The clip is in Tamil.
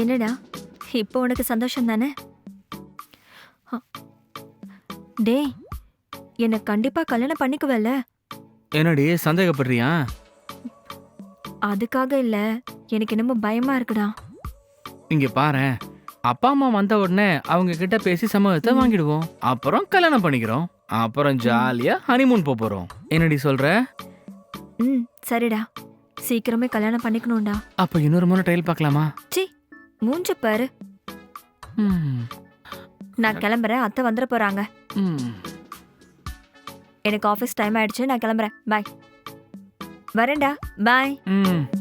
என்னடா? இப்போ உனக்கு சந்தோஷம் தானே? டேய் என்னை கண்டிப்பா கல்யாணம் பண்ணிக்குவல்ல? என்னடி சந்தேகப்படுறியா? அதுக்காக இல்ல எனக்கு என்னமோ பயமா இருக்குடா. இங்க பாரேன். அப்பா அம்மா வந்த உடனே அவங்க கிட்ட பேசி சம்மதத்தை வாங்கிடுவோம். அப்புறம் கல்யாணம் பண்ணிக்கிறோம். அப்புறம் ஜாலியா ஹனிமூன் போறோம். என்னடி சொல்ற? ம் சரிடா. சீக்கிரமே கல்யாணம் பண்ணிக்கணும்டா. அப்ப இன்னொரு முறை ட்ரையல் பார்க்கலாமா? சி மூஞ்ச பாரு. ம், நான் கிளம்புறேன். அத்தை வந்துட போறாங்க. ம். எனக்கு ஆஃபீஸ் டைம் ஆயிடுச்சு. நான் கிளம்புறேன். பாய் வரேன்டா. பாய் ம்.